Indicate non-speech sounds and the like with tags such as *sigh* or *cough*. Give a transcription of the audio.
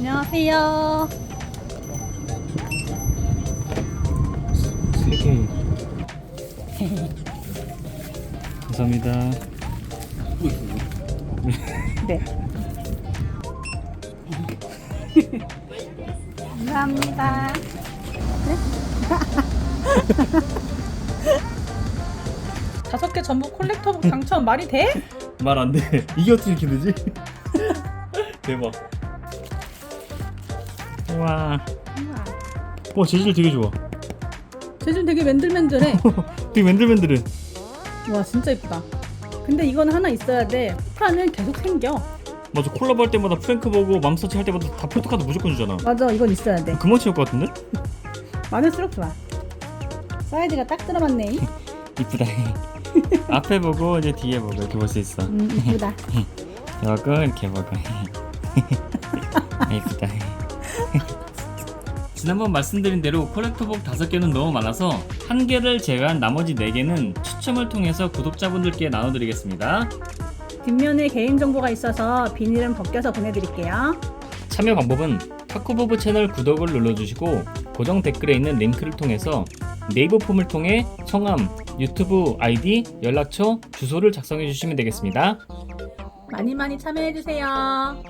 안녕하세요. 세 개. *laughs* 감사합니다. 네. 감사합니다. 네? *laughs* 다섯 개 전부 콜렉터북 당첨 말이 돼? *laughs* 말 안 돼. 이게 어떻게 이렇게 되지? 대박. 와. 와 재질 되게 좋아. 재질 되게 맨들맨들해. *laughs* 되게 맨들맨들해. 와 진짜 이쁘다. 근데 이건 하나 있어야 돼. 판은 계속 생겨. 맞아 콜라보 할 때마다 프랭크 보고 맘서치 할 때마다 다 포토카드 무조건 주잖아. 맞아 이건 있어야 돼. 금방 채울 것 같은데? *laughs* 많을수록 좋아. 사이즈가 딱 들어맞네. *laughs* 이쁘다. 앞에 보고 이제 뒤에 보고 이렇게 볼 수 있어. 음 이쁘다. 요거 이렇게 보고. 이쁘다. *laughs* 지난번 말씀드린 대로 콜렉터북 5개는 너무 많아서 한 개를 제외한 나머지 4개는 추첨을 통해서 구독자분들께 나눠드리겠습니다. 뒷면에 개인 정보가 있어서 비닐은 벗겨서 보내드릴게요. 참여 방법은 타쿠부부 채널 구독을 눌러주시고 고정 댓글에 있는 링크를 통해서 네이버 폼을 통해 성함, 유튜브 아이디, 연락처, 주소를 작성해 주시면 되겠습니다. 많이 많이 참여해주세요.